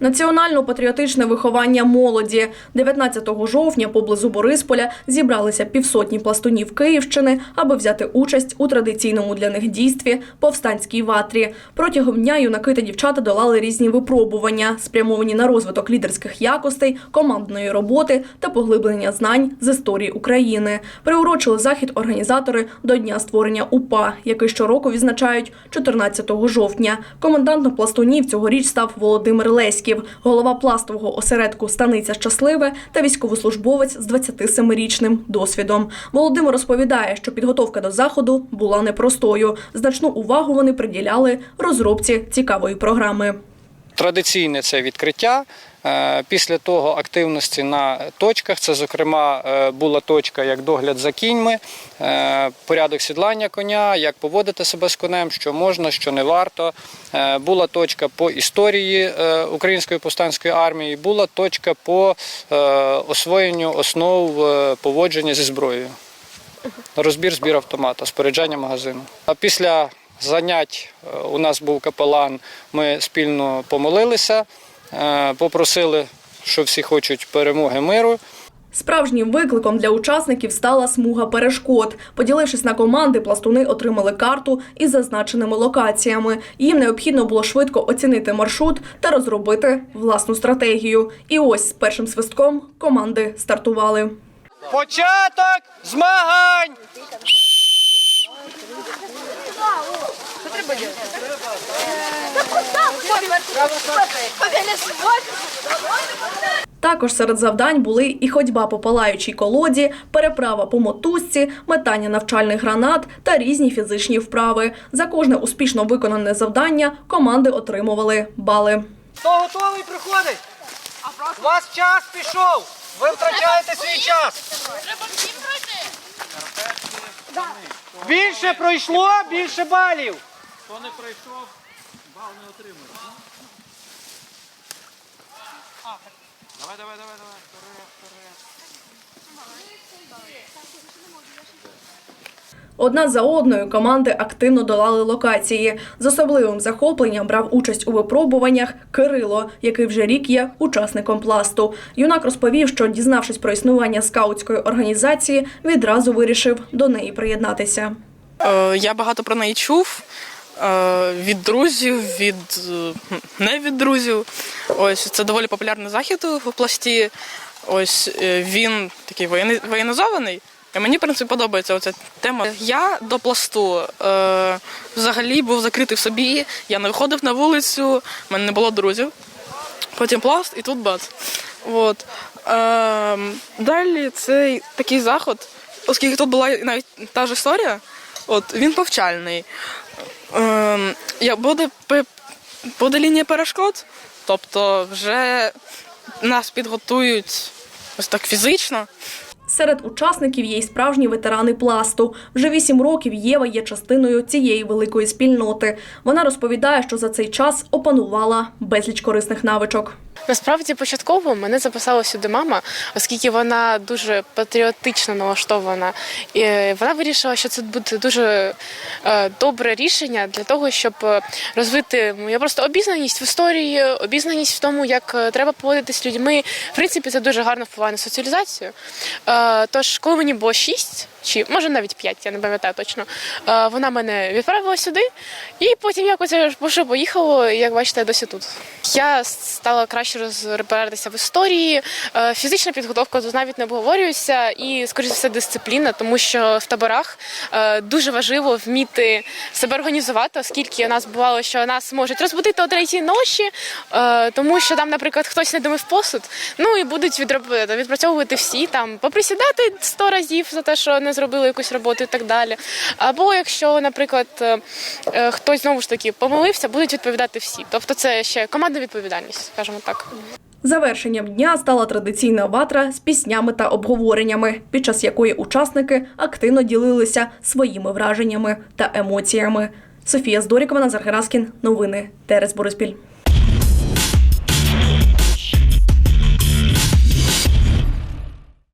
Національно-патріотичне виховання молоді 19 жовтня поблизу Борисполя зібралися півсотні пластунів Київщини, аби взяти участь у традиційному для них дійстві повстанській ватрі. Протягом дня юнаки та дівчата долали різні випробування, спрямовані на розвиток лідерських якостей, командної роботи та поглиблення знань з історії України. Приурочили захід організатори до дня створення УПА, який щороку відзначають 14 жовтня. Комендантом пластунів цьогоріч став Володимир Леськів, голова пластового осередку Станиця Щасливе та військовослужбовець з 27-річним досвідом. Володимир розповідає, що підготовка до заходу була непростою. Значну увагу вони приділяли розробці цікавої програми. Традиційне це відкриття. Е, Після того активності на точках. Це, зокрема, е, була точка як догляд за кіньми, е, порядок сідлання коня, як поводити себе з конем, що можна, що не варто. Була точка по історії Української повстанської армії, була точка по освоєнню основ поводження зі зброєю. Розбір збір автомата, спорядження магазину. А після занять е, у нас був капелан. Ми спільно помолилися, е, попросили, що всі хочуть перемоги миру. Справжнім викликом для учасників стала смуга перешкод. Поділившись на команди, пластуни отримали карту із зазначеними локаціями. Їм необхідно було швидко оцінити маршрут та розробити власну стратегію. І ось з першим свистком команди стартували. Початок змагань! Також серед завдань були і ходьба по палаючій колоді, переправа по мотузці, метання навчальних гранат та різні фізичні вправи. За кожне успішно виконане завдання команди отримували бали. Хто готовий приходить? У вас час пішов! Ви втрачаєте свій час! Більше пройшло, більше балів! Хто не пройшов, бал не отримує. Давай, давай, давай, давай. Одна за одною команди активно долали локації. З особливим захопленням брав участь у випробуваннях Кирило, який вже рік є учасником пласту. Юнак розповів, що дізнавшись про існування скаутської організації, відразу вирішив до неї приєднатися. Е, Я багато про неї чув е, від друзів, від е, не від друзів. Ось це доволі популярний захід у пласті. Ось е, він такий воєнізований. І мені, в принципі, подобається оця тема. Я до пласту е, взагалі був закритий в собі, я не виходив на вулицю, в мене не було друзів. Потім пласт і тут бац. От. Е, далі цей такий заход, оскільки тут була навіть та ж історія, от, він повчальний. Е, я, буде, буде лінія перешкод, тобто вже нас підготують ось так фізично. Серед учасників є й справжні ветерани пласту. Вже вісім років Єва є частиною цієї великої спільноти. Вона розповідає, що за цей час опанувала безліч корисних навичок. Насправді початково мене записала сюди мама, оскільки вона дуже патріотично налаштована. І вона вирішила, що це буде дуже е, добре рішення для того, щоб е, розвити моя просто обізнаність в історії, обізнаність в тому, як е, треба поводитись з людьми. В принципі, це дуже гарно впливає на соціалізацію. Тож, коли мені було 6, чи може навіть 5, я не пам'ятаю точно, вона мене відправила сюди, і потім якось поїхало, і як бачите, досі тут. Я стала краще розбиратися в історії. Е, Фізична підготовка тут навіть не обговорюється, і скоріше все дисципліна, тому що в таборах е, дуже важливо вміти себе організувати, оскільки у нас бувало, що нас можуть розбудити о третій ночі, е, тому що там, наприклад, хтось не домив посуд, ну і будуть відпрацьовувати всі там поприсідати сто разів за те, що не зробили якусь роботу і так далі. Або якщо, наприклад, хтось знову ж таки помилився, будуть відповідати всі. Тобто це ще командна відповідальність, скажімо так. Завершенням дня стала традиційна ватра з піснями та обговореннями, під час якої учасники активно ділилися своїми враженнями та емоціями. Софія Здорікова, Назар Гераскін. Новини Терес Бориспіль.